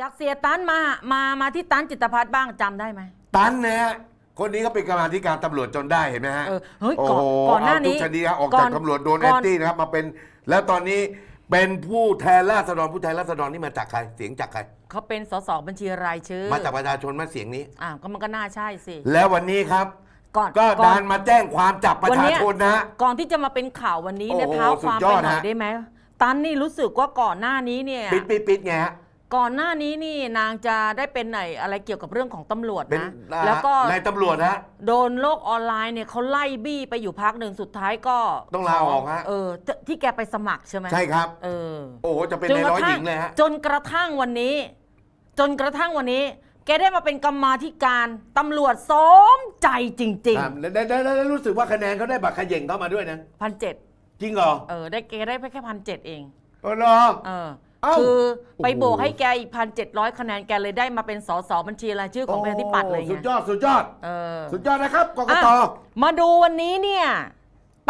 จากเสียตันมามามาที่ตันจิตรพัฒน์บ้างจำได้ไหม ตันนะฮะคนนี้ก็เป็นกรรมาธิการตำรวจจนได้เห็นไหมฮะเออเฮ้ยโอ้ก่อนโหก่อนหน้านี้เทุกชนิดนะออกก่จาอกนตำรวจโดนก่แออน นตี้นะครับมาเป็นแล้วตอนนี้เป็นผู้แทนราษฎรผู้แทนราษฎรนี่มาจากใคร เสียงจากใคร เขาเป็นสสบัญชีรายชื่อมาจากประชาชนมาเสียงนี้ อ่าก็มันก็น่าใช่สิแล้ววันนี้ครับ ก่อนก็ก่อดานมาแจ้งความจับประวันชาเนี้ยชนนะฮะ ก่อนที่จะมาเป็นข่าววันนี้เนี่ยโอ้โหเท้าความสุดยไปอดหน่อยฮะ ได้ไหมตันนี่รู้สึกว่าก่อนหน้านี้เนี่ย ปิดปิดปิดไงฮะ ก่อนหน้านี้นี่นางจะได้เป็นไหนอะไรเกี่ยวกับเรื่องของตำรวจเป็นนะ อ่าแล้วก็นายตำรวจฮะ โดนโลกออนไลน์เนี่ยเขาไล่บี้ไปอยู่พักหนึ่งสุดท้ายก็ต้องลาออกฮะ เออที่ที่แกไปสมัครใช่ไหมใช่ครับ เออ โอ้โหจะเป็นจนในกระร้อยหทั่ญิงงเลยฮะ จนกระทั่งวันนี้ จนกระทั่งวันนี้ แกได้มาเป็นกรรมาธิการตำรวจสมใจจริงครับแล้วแล้วแล้วแล้วรู้สึกว่าคะแนนเขาได้บัตรเขย่งเข้ามาด้วยนะ ๆพันเจ็ด จริงเหรอเออ ได้แกได้แค่พันเจ็ดเอง เออเหรอเออเอ้าคือไปโอ้โหโบวกให้แกอีกพันเจ็ดร้อยคะแนนแกเลยได้มาเป็นสสบัญชีรายชื่อของประชาธิปัตย์เลยไง สุดยอดสุดยอด เออ สุดยอดนะครับกกต อะมาดูวันนี้เนี่ย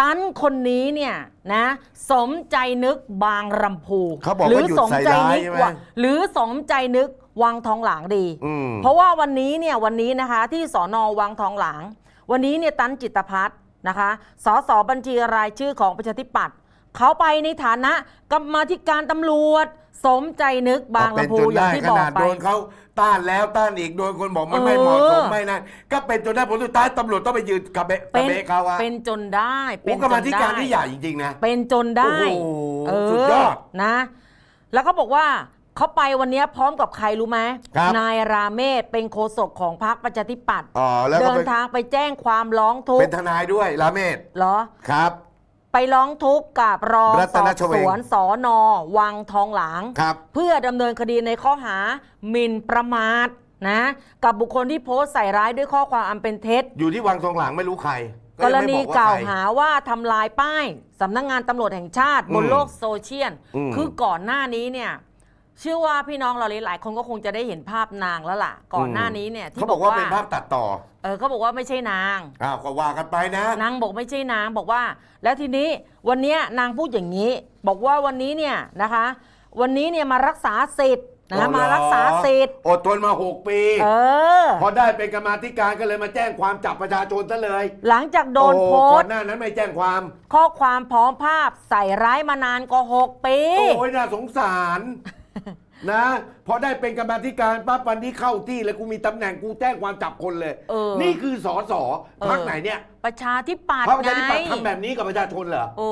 ตันคนนี้เนี่ยนะ สมใจนึกบางรำพูเขาบอกหรืว่าหยุดสมใส่ใจร้ายนึกใช่ไหมว่าหรือสมใจนึกวังทองหลางดี อืม เพราะว่าวันนี้เนี่ยวันนี้นะคะที่สอนอวังทองหลาง วันนี้เนี่ยตันจิตรพัฒน์นะคะสสบัญชีรายชื่อของประชาธิปัตย์ เขาไปในฐานะกรรมาธิการตำรวจ สมใจนึกบางเป็นลำพูจนอย่างได้ที่ขบอกนาดไป โดนเขาต้านแล้วต้านอีกโดนคนบอกมันเออไม่เหมาะสมไม่นั่นก็เป็นจนได้ผลสุดท้ายตำรวจต้องไปยืนกระเบะกเป็ระนเบะเขาอะเป็นจนได้เป็โอ้นกรรจมานธิการได้ที่ใหญ่จริงๆนะ เป็นจนได้โอ้โหเอสุดยอดนะ แล้วเขาบอกว่าเขาไปวันนี้พร้อมกับใครรู้ไหมครับ นายราเมศเป็นโฆษกของพรรคประชาธิปัตย์อ๋อแล้วก็เดิเป็นทางไปแจ้งความร้องทุกเป็นข์ทนายด้วยลาเมศเหรอ ครับ ไปร้องทุกข์กับรองรัตสอนบชเวสงวนสอนอวังทองหลาง ครับ เพื่อดำเนินคดีในข้อหาหมิ่นประมาทนะกับบุคคลที่โพสต์ใส่ร้ายด้วยข้อความอันเป็นเท็จ อยู่ที่วังทองหลังไม่รู้ใครกยังรไม่ณีบอกล่าวใครหาว่าทำลายป้ายสำนักงานตำรวจแห่งชาติ บนอืมโลกโซเชียล อืมคือก่อนหน้านี้เนี่ย เชื่อว่าพี่น้องเราหลายๆคนก็คงจะได้เห็นภาพนางแล้วล่ะ ก่อนหน้านี้เนี่ยที่เขาบอกว่าเป็นภาพตัดต่อเออเขาบอกว่าไม่ใช่นางอ้าวก็ว่ากันไปนะ นางบอกไม่ใช่นางบอกว่า แล้วทีนี้วันเนี้ยนางพูดอย่างนี้ บอกว่าวันนี้เนี่ยนะคะ วันนี้เนี่ยมารักษาสิทธิ์นะมารักษาสิทธิ์อดทนมา 6 ปีเออพอได้เป็นกรรมาธิการก็เลยมาแจ้งความจับประชาชนซะเลย หลังจากโดนอ้โพก่สอนต์หน้านั้นไม่แจ้งความ ข้อความพร้อมภาพใส่ร้ายมานานกว่า6ปีโอ้ยน่าสงสาร นะพอได้เป็นกรรมาธิการปั๊บวันนี้เข้าที่เลยกูมีตำแหน่งกูแจ้งความจับคนเลย เออ นี่คือสอสอเออพักไหนเนี่ยประชาธิปัตพรรย์คประชาธิปัตย์ไงทำแบบนี้กับประชาชนเหรอโอ้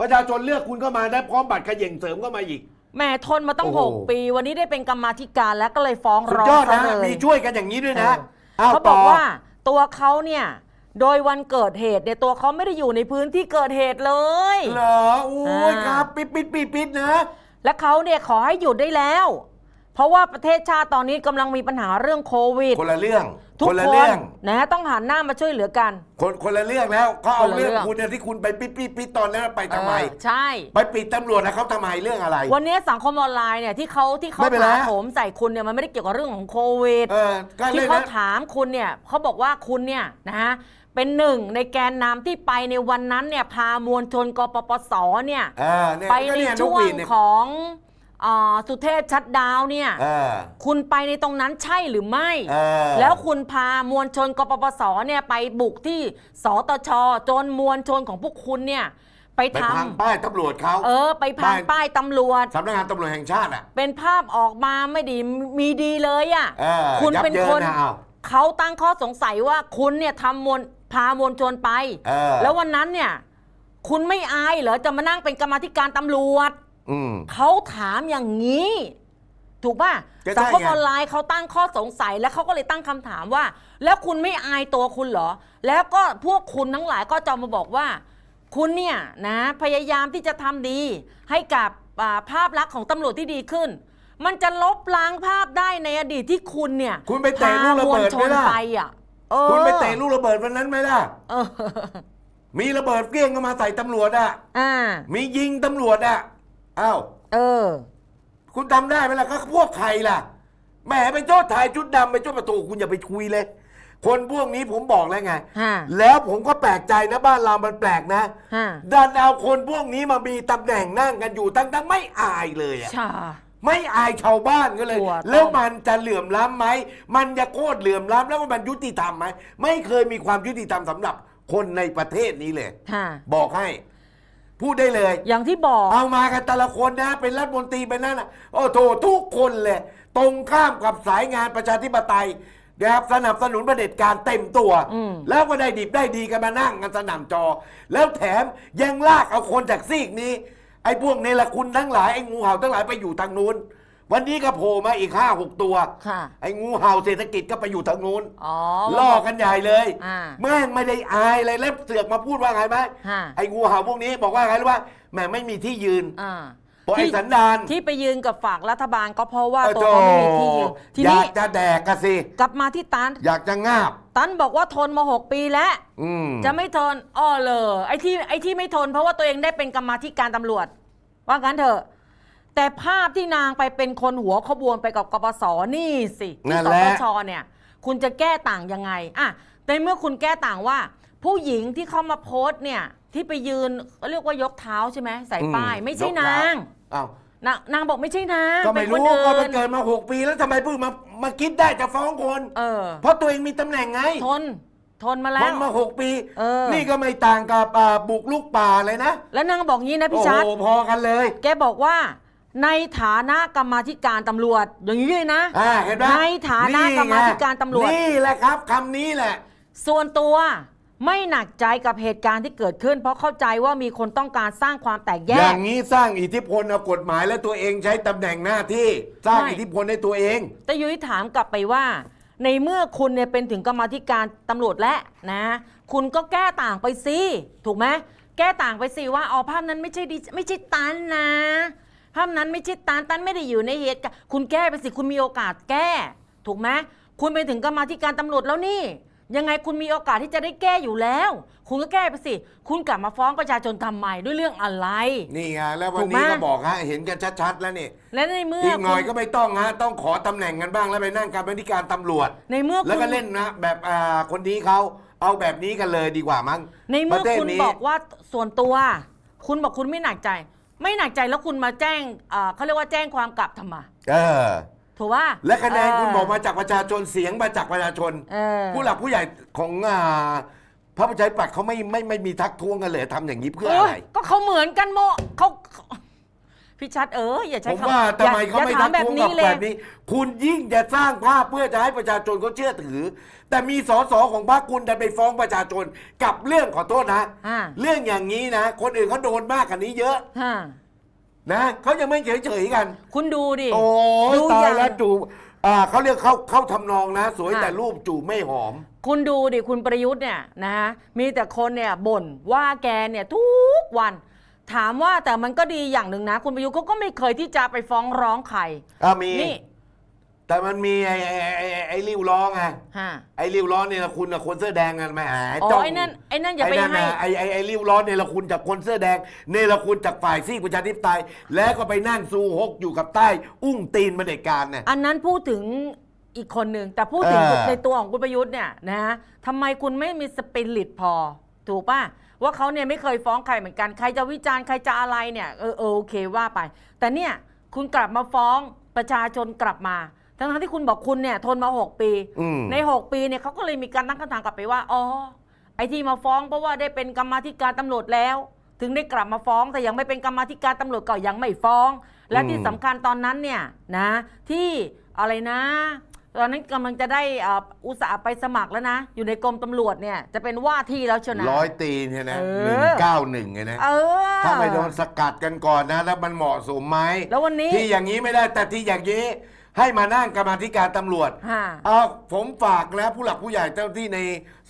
ประชาชนเลือกคุณก็มาได้พร้อมบัตรเขย่งเสริมก็มาอีก แหม่ทนมาตั้งโอ้โห6ปี วันนี้ได้เป็นกรรมาธิการแล้วก็เลยฟ้องสุดร้องยอดซะนะเลย มีช่วยกันอย่างนี้ด้วยนะเออวเขาบอกต่ว่าตัวเขาเนี่ย โดยวันเกิดเหตุเนี่ยตัวเขาไม่ได้อยู่ในพื้นที่เกิดเหตุเลย เหรอโอ้ยอ่า ครับ ปิดปิดปิดปิดนะ และเขาเนี่ยขอให้หยุดได้แล้ว เพราะว่าประเทศชาติตอนนี้กำลังมีปัญหาเรื่องโควิด คนละเรื่องทุกคนละคเรื่นองนะต้องหันหน้ามาช่วยเหลือกัน คนคนละเรื่องแล้วเขาเอาคนละเรื่องเรื่อง คุณเนี่ยที่คุณไปปิดปิดปิดตอนนั้นไปทำไม เออใช่ ไปปิดตำรวจนะเขาทำไมเรื่องอะไร วันนี้สังคมออนไลน์เนี่ยที่เขาที่เขาไม่เป็นไร ถาโถมใส่คุณเนี่ยมันไม่ได้เกี่ยวกับเรื่องของโควิด เออก็ที่เรื่องเขานั้น ถามคุณเนี่ยเขาบอกว่าคุณเนี่ยนะฮะ เป็นหนึ่งในแกนนำที่ไปในวันนั้นเนี่ยพามวลชนกปปสเนี่ยเออเนี่ยไปก็ในเนี่ยนกช่วหวีงดเนี่ยของอ่าสุเทพชัดดาวน์เนี่ยเออคุณไปในตรงนั้นใช่หรือไม่ เออ แล้วคุณพามวลชนกปปสเนี่ยไปบุกที่สตชจนมวลชนของพวกคุณเนี่ย ไปไปทพังป้ายตำรวจเขาำเออ ไปพังป้ายป้ายตำรวจ สำนักงานตำรวจแห่งชาติอะ เป็นภาพออกมาไม่ดีมีดีเลยอะ่ะเออคุณยับเป็นยิคนนะอ้าวเขาตั้งข้อสงสัยว่าคุณเนี่ยทำมวล พามวลชนไป เออแล้ววันนั้นเนี่ย คุณไม่อายเหรอจะมานั่งเป็นกรรมาธิการตำรวจ อืม เขาถามอย่างนี้ ถูกป่ะก็ใช่สังคมไง ออนไลน์เขาตั้งข้อสงสัยแล้วเขาก็เลยตั้งคำถามว่า แล้วคุณไม่อายตัวคุณเหรอ แล้วก็พวกคุณทั้งหลายก็จะมาบอกว่า คุณเนี่ยนะพยายามที่จะทำดี ให้กับอ่าภาพลักษณ์ของตำรวจที่ดีขึ้น มันจะลบล้างภาพได้ในอดีตที่คุณเนี่ยคุณไปเตะลูกระเบิดพามวลชไหมนล่ะไปอะ เออ คุณไปเตะลูกระเบิดวันนั้นไหมล่ะ เออมีระเบิดเกลี้ยงก็มาใส่ตำรวจอะ อ่า มียิงตำรวจอะอ้าวเออ คุณทำได้ไหมล่ะก็พวกใครล่ะแหมเป็นโจทย์ถ่ายชุดดำเป็นโจทย์ประตูคุณอย่าไปคุยเลย คนพวกนี้ผมบอกแล้วไง ฮะ แล้วผมก็แปลกใจนะบ้านเรามันแปลกนะ ฮะดันเอาคนพวกนี้มามีตำแหน่งนั่งกันอยู่ตั้งๆไม่อายเลยอะ ชา ไม่อายชาวบ้านก็เลย กลัวต้องแล้วมันจะเหลื่อมล้ำไหม มันจะโคตรเหลื่อมล้ำแล้วมันยุติธรรมไหม ไม่เคยมีความยุติธรรมสำหรับคนในประเทศนี้เลยค่ะบอกให้ พูดได้เลย อย่างที่บอก เอามากันแต่ละคนนะ เป็นรัฐมนตรีเป็นนั่นนะโอ้โถทุกคนเลย ตรงข้ามกับสายงานประชาธิปไตยนะครับสนับสนุนประเผด็จการเต็มตัว อืม แล้วก็ได้ดิบได้ดีกันมานั่งกันสนั่นจอ แล้วแถมยังลากเอาคนจากซีกนี้ ไอ้พวกเนรคุณทั้งหลายไอ้งูเห่าทั้งหลายไปอยู่ทางนู้น วันนี้ก็โผล่มาอีกห้าหกตัว ค่ะไอ้งูเห่าเศรษฐกิจก็ไปอยู่ทางนู้นอ๋อล่อกันใหญ่เลย อ่า แม่งไม่ได้อายเลยแล้วเสือกมาพูดว่าไงไหมฮะ ไอ้งูเห่าพวกนี้บอกว่าไงรู้ว่าแหม่ไม่มีที่ยืน อ่า เพราะไอ้ที่สันดาน ที่ไปยืนกับฝากรัฐบาลก็เพราะว่าเออตัวเขาไม่มีที่ยืนทีอยานี้กจะแดกกันสิ กลับมาที่ตัน อยากจะงาบ ตันบอกว่าทนมาหกปีแล้ว อืมจะไม่ทนอ้อเลยไอ้ที่ไอ้ที่ไม่ทน เพราะว่าตัวเองได้เป็นกรรมาธิการตำรวจ ว่างั้นเถอะ แต่ภาพที่นางไปเป็นคนหัวขบวนไปกับกปสนี่สิที่นั่นสแหปละชเนี่ย คุณจะแก้ต่างยังไงอะแต่เมื่อคุณแก้ต่างว่า ผู้หญิงที่เข้ามาโพสต์เนี่ย ที่ไปยืนเรียกว่ายกเท้าใช่ไหมใส่ป้าย ไม่ใช่ยกเท้นาง อ้าวนางนางบอกไม่ใช่นางก็ไม่เป็นรู้คนก็อื่มันนเกิดมาหกปีแล้วทำไมเพิ่งมามาคิดได้จะฟ้องคน เออ เพราะตัวเองมีตำแหน่งไงทน ทนมาแล้ทวนมาหกปี เออ นี่ก็ไม่ต่างกับอ่าบุกลุกป่าเลยนะแล้วนางบอกงี้นะพี่โอ้ชัด โหพอกันเลย แกบอกว่า ในฐานะกรรมาธิการตำรวจ อย่างนี้เลยนะ อ่าเห็นไหมในฐานะกรรมาธิการตำรวจ นี่แหละครับคำนี้แหละ ส่วนตัว ไม่หนักใจกับเหตุการณ์ที่เกิดขึ้น เพราะเข้าใจว่ามีคนต้องการสร้างความแตกแยอกย่างนี้สร้างอิทธิพลเอากฎหมายและตัวเองใช้ตำแหน่งหน้าที่ สร้างใช่ อิทธิพลในตัวเอง แต่ยุ้ยถามกลับไปว่า ในเมื่อคุณเนี่ยเป็นถึงกรรมาธิการตำรวจแล้วนะ คุณก็แก้ต่างไปสิถูกไหมแก้ต่างไปสิว่าอ๋อภาพนั้นไม่ใช่ดิไม่ใช่ตันนะ ภาพนั้นไม่ใช่ตันตันไม่ได้อยู่ในเหตุการณ์คุณแก้ไปสิคุณมีโอกาสแก้ ถูกไหมคุณไปถึงกรรมาธิการตำรวจแล้วนี่ ยังไงคุณมีโอกาสที่จะได้แก้อยู่แล้ว คุณก็แก้ไปสิ คุณกลับมาฟ้องประชาชนทำไมด้วยเรื่องอะไร นี่ไงแล้ววันถูกไหมนี้ก็บอกฮะเห็นกันชัดๆแล้วนี่และในเมื่ออีกหน่อยคุณก็ไม่ต้องฮะต้องขอตำแหน่งกันบ้างแล้วไปนั่งการบริการตำรวจ ในเมื่อแล้วคุก็ณเล่นนะแบบอ่าคนนี้เขาเอาแบบนี้กันเลยดีกว่ามั้งในเมื่อประเทศคุณนี้บอกว่าส่วนตัว คุณบอกคุณไม่หนักใจ ไม่หนักใจแล้วคุณมาแจ้งเอ่อเขาเรียกว่าแจ้งความกลับทำไมเออ ถูกว่าและคะแนนคุณบอกมาจากประชาชนเสียงมาจากประชาชนเออผู้หลักผู้ใหญ่ของอ่าพระประชาธิปัตย์เขาไม่ไม่ไม่มีทักท้วงกันเลยทำอย่างนี้เพื่อเออะอไร ก็เขาเหมือนกันโมเขาเขาพี่ชัดเอออย่าใช้ผมคำว่าอย่ทำไมเขาอย่ไม่ถาทัมกแบบท้วงนี้กับเลแบยบนี้ คุณยิ่งจะสร้างภาพเพื่อจะให้ประชาชนเขาเชื่อถือ แต่มีสสของพรรคคุณดันไปฟ้องประชาชนกับเรื่องขอโทษนะอ่าเรื่องอย่างนี้นะ คนอื่นเขาโดนมากกว่านี้เยอะฮะ นะเขายังไม่เฉยๆกัน คุณดูดิ โอ้ยดูตาอยย่างแล้วจูบอ่าเขาเรียกเข้าเข้าทำนองนะ สวยค่ะแต่รูปจูบไม่หอม คุณดูดิคุณประยุทธ์เนี่ยนะฮะมีแต่คนเนี่ยบ่นว่าแกเนี่ยทุกวัน ถามว่าแต่มันก็ดีอย่างหนึ่งนะ คุณประยุทธ์เขาก็ไม่เคยที่จะไปฟ้องร้องใคร อ่ามี นี่ แต่มันมีไอ้ไอ้ไอ้ไอ้ไอ้ริ้วล้อไงฮะไอ้ริ้วล้อเนี่ยนะคุณนะคนเสื้อแดงกันไหมหาอ๋อจ้งไอ้นั่นไอ้นั่นอย่าไปไอ้นั่นให้ น่ะไอ้ไอ้ไอ้ริ้วล้อเนี่ยละคุณจากคนเสื้อแดงเนี่ยละคุณจากฝ่ายซีกประชาธิปไตยแล้วก็ไปนั่งซูฮกอยู่กับใต้ อุ้งตีนมาเด็จการเนี่ย อันนั้นพูดถึงอีกคนหนึ่งแต่พูดถึงเออ ในตัวของคุณประยุทธ์เนี่ยนะฮะทำไมคุณไม่มีสปิริตพอ ถูกป่ะ ว่าเขาเนี่ยไม่เคยฟ้องใครเหมือนกัน ใครจะวิจารณ์ใครจะอะไรเนี่ยเออเออโอเคว่าไป แต่เนี่ยคุณกลับมาฟ้องประชาชนกลับมา ทั้งๆที่คุณบอกคุณเนี่ยทนมา6ปี อืม ใน6ปีเนี่ยเขาก็เลยมีการตั้งคำถามกลับไปว่าอ๋อไอ้ที่มาฟ้องเพราะว่าได้เป็นกรรมาธิการตำรวจแล้ว ถึงได้กลับมาฟ้องแต่ยังไม่เป็นกรรมาธิการตำรวจก็ยังไม่ฟ้อง และที่อืมสำคัญตอนนั้นเนี่ยนะที่อะไรนะ ตอนนั้นกำลังจะได้อ่าอุตส่าห์ไปสมัครแล้วนะ อยู่ในกรมตำรวจเนี่ยจะเป็นว่าที่แล้วเชยวนะ ร้อยตีเนี่ยนะเอหนึ่งอเก้าหนึ่งไงนะเออ ถ้าไม่โดนสกัดกันก่อนนะ แล้วมันเหมาะสมไหมแล้ววันนี้ ที่อย่างนี้ไม่ได้แต่ที่อย่างนี้ ให้มานั่งกรรมาธิการตำรวจฮะ เอาผมฝากนะผู้หลักผู้ใหญ่เจ้าที่ใน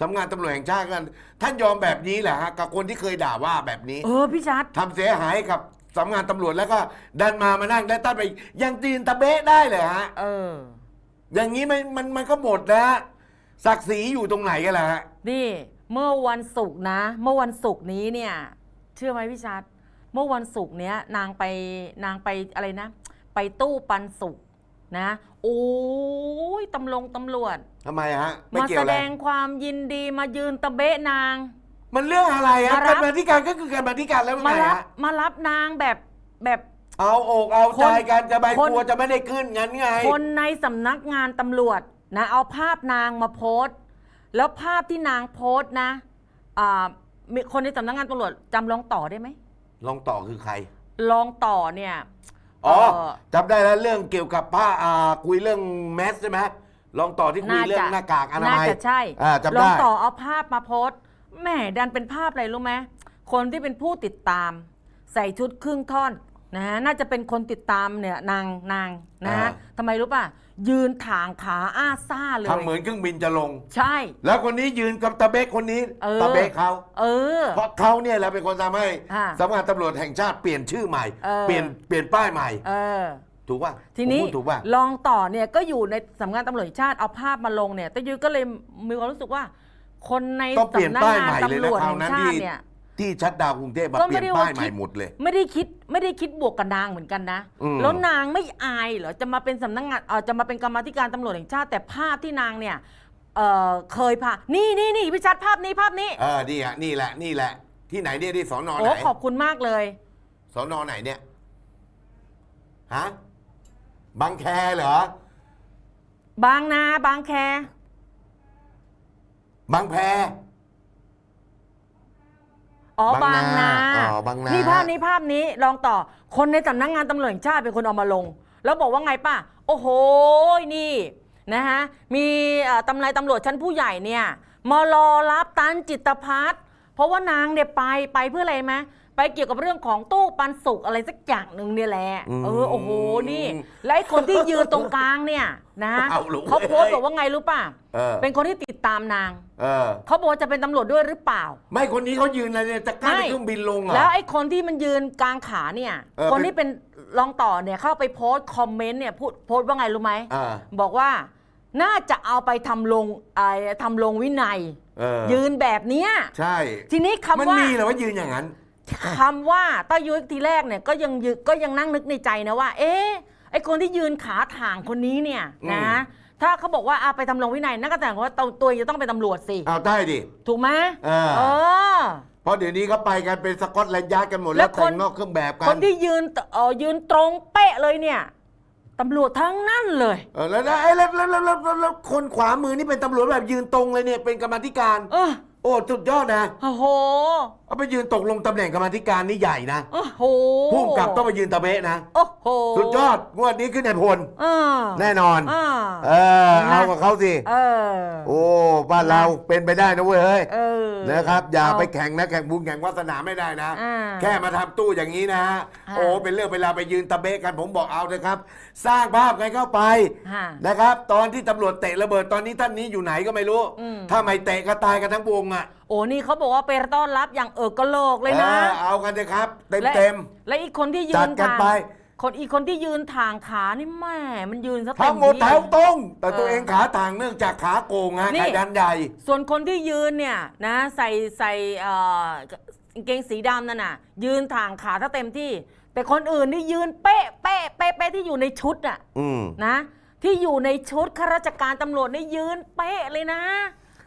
สำนักงานตำรวจแห่งชาติกัน ท่านยอมแบบนี้แหละฮะกับคนที่เคยด่าว่าแบบนี้ เออพี่ชัด ทำเสียหายกับสำนักงานตำรวจแล้วก็ดันมามานั่งได้ตั้งไปยังตีนตะเบะได้เลยฮะ เออ อย่างนี้มันมันมันก็หมดนะฮะศักดิ์ศรีอยู่ตรงไหนกันล่ะฮะ นี่เมื่อวันศุกร์นะ เมื่อวันศุกร์นี้เนี่ย เชื่อไหมพี่ชัด เมื่อวันศุกร์เนี้ยนางไปนางไปอะไรนะ ไปตู้ปันสุก นะ โอ้ยตำลงตำรวจ ทำไมฮะไม่มาเกี่ยแสวอะไรดงความยินดีมายืนตะเบะนาง มันเรื่องอะไรฮะมารับการมาธิการก็คือการมาธิการแล้วไงมารับฮะมารับนางแบบแบบ เอาอกเอาใจคนกันจะไปคน กลัวจะไม่ได้ขึ้นงั้นไง คนในสำนักงานตำรวจนะเอาภาพนางมาโพสต์ แล้วภาพที่นางโพสต์นะอ่ามีคนในสำนักงานตำรวจจำลองต่อได้ไหมลองต่อคือใครลองต่อเนี่ย อ๋อเอ่อจำได้แล้วเรื่องเกี่ยวกับผ้าอ่าคุยเรื่องแมสใช่ไหมลองต่อที่คุยเรื่องหน้ากากอนาน่ามัยจะใช่อ่าจำลได้องต่อเอาภาพมาโพสต์แหม่ดันเป็นภาพอะไรรู้ไหมคนที่เป็นผู้ติดตาม ใส่ชุดครึ่งท่อน นะฮะน่าจะเป็นคนติดตามเนี่ยนางนางนะฮะทำไมรู้ป่ะ ยืนถางขาอ้าซ่าเลย ทำเหมือนเครื่องบินจะลง ใช่ แล้วคนนี้ยืนกับตะเบกคนนี้เออ ตะเบกเขาเออ เพราะเขาเนี่ยแหละเป็นคนทำให้อ่าสำนักงานตำรวจแห่งชาติเปลี่ยนชื่อใหม่ เออ เปลี่ยนเปลี่ยนป้ายใหม่ เออ ถูกป่ะทีนี้ผมพูดถูกป่ะ ลองต่อเนี่ยก็อยู่ในสำนักงานตำรวจแห่งชาติเอาภาพมาลงเนี่ยแต่ยุ้ยก็เลยมีความรู้สึกว่า คนในต้องเปลี่ยนสำนักป้ายงาใหนม่เลยตำรนะวจคราวแห่งนั้นชาที่ติเนี่ย ที่ชัดดาวน์กรุงเทพมาก็เปไม่ลี่ยนได้ป้าว่ายใหม่คิดหมดเลย ไม่ได้คิดไม่ได้คิดบวกกับนางเหมือนกันนะ อืม แล้วนางไม่อายเหรอจะมาเป็นสำนักงานเออจะมาเป็นกรรมาธิการตำรวจแห่งชาติแต่ภาพที่นางเนี่ยเออเคยพานี่นี่นี่พี่ชัดภาพนี้ภาพนี้เออนี่อะนี่แหละนี่แหละ ที่ไหนเนี่ยที่สอนอโอ้ไหนขอบคุณมากเลย สอนอไหนเนี่ยฮะบางแคเหรอบางนาบางแคบางแพ อ๋อบาบางงนานาอ๋อบางนานี่นี่ภาพนี้ภาพนี้ลองต่อ คนในสำนักงานตำรวจแห่งชาติเป็นคนเอามาลง แล้วบอกว่าไงป้าโอ้โหนี่นะฮะมีเอ่อตำนายตำรวจชั้นผู้ใหญ่เนี่ยมารอรับตันจิตพัฒน์ เพราะว่านางเนี่ยไปไปเพื่ออะไรไหมไปเกี่ยวกับเรื่องของตู้ปันสุกอะไรสักอย่างหนึ่งเนี่ยแหละอืมเออโอ้โหนี่ และไอ้คนที่ยืนตรงกลางเนี่ยนะเอาลูกเขาโพสต์เอ้ยบอกว่าไงรู้ป่ะเออ เป็นคนที่ติดตามนางเออ เขาบอกว่าจะเป็นตำรวจด้วยหรือเปล่า ไม่คนนี้เขายืนอะไรเนี่ยจะกล้าไม่เครื่องบินลงเหรอ แล้วไอ้คนที่มันยืนกลางขาเนี่ย เออ คนที่เป็นรองต่อเนี่ยเข้าไปโพสต์คอมเมนต์เนี่ยพูดโพสต์ว่าไงรู้ไหม อ่า บอกว่าน่าจะเอาไปทำลงไอ้ทำลงวินัย เออ ยืนแบบเนี้ยใช่ทีนี้คำมันว่ามีเหรอว่ายืนอย่างนั้น คำว่าต้ายุ้ยทีแรกเนี่ยก็ยังยึก็ยังนั่งนึกในใจนะว่า เอ๊ะไอ้คนที่ยืนขาถ่างคนนี้เนี่ยอืมนะถ้าเขาบอกว่าเอาไปทำลงวินัยนั่นก็แสดงว่าตัวตัวเองจะต้องเป็นตำรวจสิ เอาได้ดิ ถูกไหมเออเออ เพราะเดี๋ยวนี้เขาไปกันเป็นสกอตแลนด์ยาร์ดกันหมดแล้แล้ววแต่คนงนอกเครื่องแบบกัคนนที่ยืนเออยืนตรงเป๊ะเลยเนี่ย ตำรวจทั้งนั้นเลย เออแล้วแล้วแล้วแล้วแล้วคนขวามือนี่เป็นตำรวจแบบยืนตรงเลยเนี่ยเป็นกรรมธิการ เออโอ้สุดยอดนะ โอ้โหเอาไปยืนตกลงตำแหน่งกรรมาธิการนี่ใหญ่นะโอ้โหผู้กำกับต้องไปยืนตะเบะนะ โอ้โหสุดยอดงวดนี้ขึ้นในพลเออแน่นอน อ่า เออเอากับเขาสิ เออ โอ้ บ้านเราเป็นไปได้นะเว้ยเฮ้ยเออนะครับ อย่าเไปแข่งนะแข่งบุญแข่งวาสนาไม่ได้นะ อ่า แค่มาทำตู้อย่างนี้นะฮะอ่า โอ้ เป็นเรื่องเวลาไปยืนตะเบะกันผมบอกเอาเลยครับ สร้างภาพกันเข้าไปฮะนะครับ ตอนที่ตำรวจเตะระเบิดตอนนี้ท่านนี้อยู่ไหนก็ไม่รู้ อืม ถ้าไม่เตะก็ตายกันทั้งวงอะ โอ้นี่เขาบอกว่าไปต้อนรับอย่างเออกระโหลกเลยนะ ออเอากันเลยครับ เต็มและเต็ม และอีกคนที่ยืจันดกันทางไป คนอีกคนที่ยืนทางขานี่แม่มันยืนซะๆเต็ทั้มงหมดที่ แถวตรงแต่เออตัวเองขาต่างเนื่องจากขาโกงฮะนี่ไข่ดันใหญ่ ส่วนคนที่ยืนเนี่ยนะใส่ใส่เอ่อกางเกงสีดำนั่นน่ะ ยืนทางขาถ้าเต็มที่ แต่คนอื่นนี่ยืนเป๊ะเป๊ะเป๊ะเป๊ะที่อยู่ในชุดอะอืม นะ ที่อยู่ในชุดข้าราชการตำรวจนี่ยืนเป๊ะเลยนะ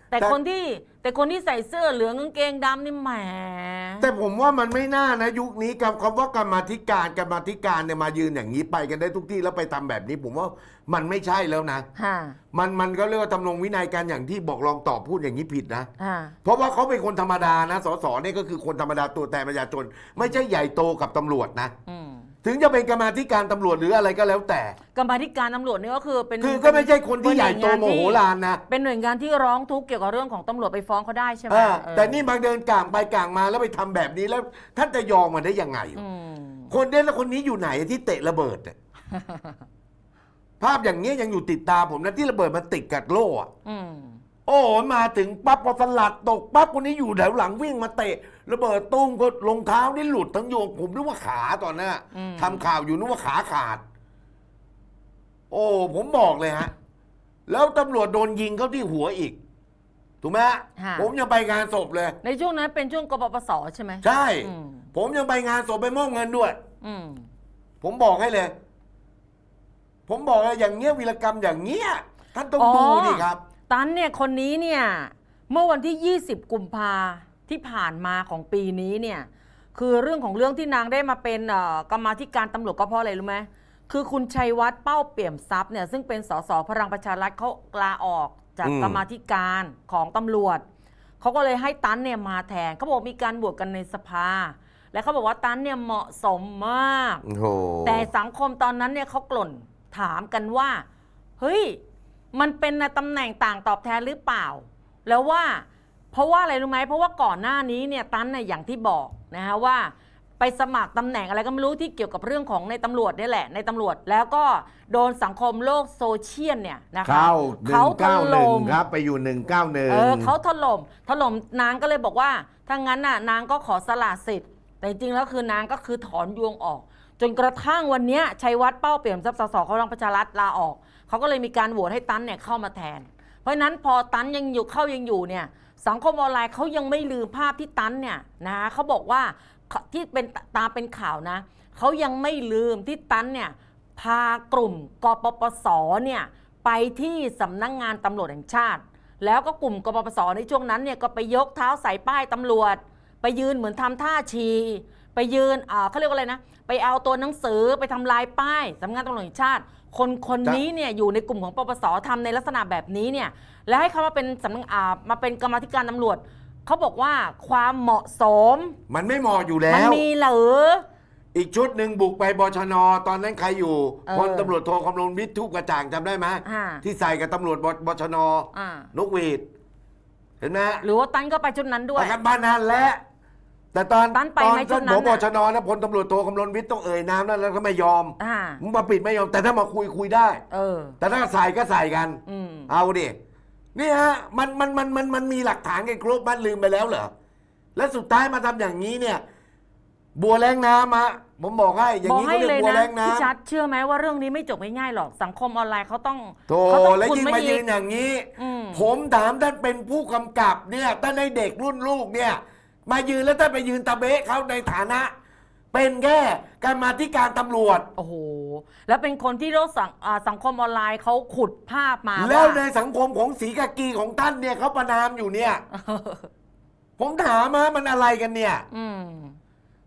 แต่แต่ คนที่ แต่คนที่ใส่เสื้อเหลืองกางเกงดำนี่แหม แต่ผมว่ามันไม่น่านะยุคนี้กับคำว่ากรรมาธิการกรรมาธิการเนี่ยมายืนอย่างนี้ไปกันได้ทุกที่แล้วไปทำแบบนี้ ผมว่ามันไม่ใช่แล้วนะฮะมันมันก็เรียกว่าตำรงวินัยการอย่างที่บอกลองตอบพูดอย่างนี้ผิดนะฮะเพราะว่าเขาเป็นคนธรรมดานะสสเนี่ยก็คือคนธรรมดาตัวแทนประชาชน ไม่ใช่ใหญ่โตกับตำรวจนะ อืม ถึงจะเป็นกรรมาธิการตำรวจหรืออะไรก็แล้วแต่ กรรมาธิการตำรวจนี่ก็คือเป็นคือก็ไม่ใช่คนที่ใหญ่โตโมโหลานนะเป็นหน่วยงานที่ร้องทุกข์เกี่ยวกับเรื่องของตำรวจไปฟ้องเขาได้ใช่ไหมเออเออแต่นี่บางเดินกลางไปกลางมาแล้วไปทำแบบนี้แล้ว ท่านจะยอมมาได้ยังไง อืมคนเนี้และคนนี้อยู่ไหนที่เตะระเบิดเนี่ยภาพอย่างเงี้ยยังอยู่ติดตาผมนะที่ระเบิดมันติดกับโล่อะอืมโอ้มาถึงปั๊บพอสลัดตกปั๊บคนนี้อยู่แถวหลังวิ่งมาเตะ ระเบิดตุ้มก็รองเท้านี่หลุดทั้งโยงผมนึกว่าขาตอนนั้นอะอืม ทำข่าวอยู่นึกว่าขาขาด โอ้ผมบอกเลยฮะ แล้วตำรวจโดนยิงเข้าที่หัวอีก ถูกไหมฮะค่ะ ผมยังไปงานศพเลย ในช่วงนั้นเป็นช่วงกปปสใช่ไหม ใช่ อืม ผมยังไปงานศพไปมอบเงินด้วย อืม ผมบอกให้เลย ผมบอกเลยอย่างเงี้ยวีรกรรมอย่างเงี้ยท่านต้องอ๋อ ดูดิครับ ตันเนี่ยคนนี้เนี่ย เมื่อวันที่ 20 กุมภา ที่ผ่านมาของปีนี้เนี่ยคือเรื่องของเรื่องที่นางได้มาเป็นเอ่อกรรมาธิการตำรวจก็เพราะอะไรรู้ไหมคือคุณชัยวัฒน์เป้าเปี่ยมทรัพย์เนี่ยซึ่งเป็นสสพลังประชารัฐเขาลาออกจากอืม กรรมาธิการของตำรวจ เขาก็เลยให้ตันเนี่ยมาแทนเขาบอกมีการบวกกันในสภา และเขาบอกว่าตันเนี่ยเหมาะสมมาก โอ้โห แต่สังคมตอนนั้นเนี่ยเขากล่นถามกันว่า เฮ้ย มันเป็นตำแหน่งต่างตอบแทนหรือเปล่า แล้วว่า เพราะว่าอะไรรู้ไหมเพราะว่าก่อนหน้านี้เนี่ยตันเนี่ยอย่างที่บอกนะฮะว่า ไปสมัครตำแหน่งอะไรก็ไม่รู้ที่เกี่ยวกับเรื่องของในตำรวจนี่แหละ ในตำรวจแล้วก็โดนสังคมโลกโซเชียลเนี่ยนะคะเข้าหนึ่งถเก้าหนึ่ล่งมครับ ไปอยู่หนึ่งเก้าหนึ่งเออเขาถล่มถล่มนางก็เลยบอกว่าถ้างั้นน่ะนางก็ขอสละสิทธิ์ แต่จริงๆแล้วคือนางก็คือถอนยวงออก จนกระทั่งวันเนี้ยชัยวัฒน์เป้าเปี่ยมทรัพย์สสเขาพลังประชารัฐลาออกเขาก็เลยมีการโหวตให้ตันเนี่ยเข้ามาแทน เพราะฉะนั้นพอตันยังอยู่เข้ายังอยู่เนี่ย สังคมออนไลน์เขายังไม่ลืมภาพที่ตันเนี่ยนะเขาบอกว่าที่เป็นตามเป็นข่าวนะเขายังไม่ลืมที่ตันเนี่ยพากลุ่มกปปสเนี่ยไปที่สำนักงงานตำรวจแห่งชาติ แล้วก็กลุ่มกปปสในช่วงนั้นเนี่ยก็ไปยกเท้าใส่ป้ายตำรวจ ไปยืนเหมือนทำท่าชี ไปยืนอ่าเขาเรียกว่าอะไรนะ ไปเอาตัวหนังสือไปทำลายป้ายสำนักงานตำรวจแห่งชาติ คนคนนี้เนี่ยอยู่ในกลุ่มของปปสทำในลักษณะแบบนี้เนี่ยแล้วให้เขามาเป็นสำนักอ่ามาเป็นกรรมาธิการตำรวจเขาบอกว่าความเหมาะสม มันไม่เหมาะอยู่แล้มันวมีเหรืออีกชุดหนึ่งบุกไปบชน ตอนนั้นใครอยู่เออพลตำรวจโทคำนวณวิทย์ทุกกระจ่างจำได้ไหมอ่าที่ใส่กับตำรวจบบบชนอ่าน กหวีด เห็นไหมหรือว่าตันก็ไปชุดนั้นด้วย ประกันบ้านนั้นแหละ แต่ตอนตันไปตอนไหมชุท่าดนนั้นผบน่ะชนนะพลตำรวจโทคำนวณวิทย์ต้องเอ่ยนามนั้นแล้วก็ไม่ยอมอ่า มึงมาปิดไม่ยอม แต่ถ้ามาคุยคุยได้ เออ แต่ถ้าใส่ก็ใส่กัน อืม เอาดิ นี่ฮะ มัน มัน มัน มัน มันมีหลักฐานกันครบมันลืมไปแล้วเหรอ แล้วสุดท้ายมาทำอย่างนี้เนี่ย บัวแรงน้ำอะผมบอกให้ อย่างบอกนี้ให้เขาเรียเลกยบัวนะแรงน้พี่ชัดเชื่อไหมว่าเรื่องนี้ไม่จบง่ายๆหรอกสังคมออนไลน์เขาต้องำโธ่เขาต้องแล้วคุณยิ่งไม่มายือีนกอย่างนี้ อืม ผมถามท่านเป็นผู้กำกับเนี่ย ท่านให้เด็กรุ่นลูกเนี่ย มายืนแล้วท่านไปยืนตะเบะเขาในฐานะ เป็นแค่การมาธิการตำรวจ โอ้โห แล้วเป็นคนที่โลกสังอ่าสังคมออนไลน์เขาขุดภาพมาแล้วว่าในสังคมของสีกากีของท่านเนี่ยเขาประนามอยู่เนี่ยผมถามมามันอะไรกันเนี่ย อืม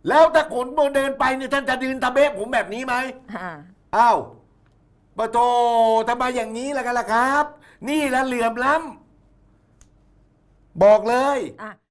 แล้วถ้าขนโมเดินไปเนี่ยท่านจะยืนตะเบะผมแบบนี้ไหม อ่าอ้าวปะโตทำไมอย่างนี้ล่ะกันล่ะครับ นี่ละเหลื่อมล้ำ บอกเลย อะ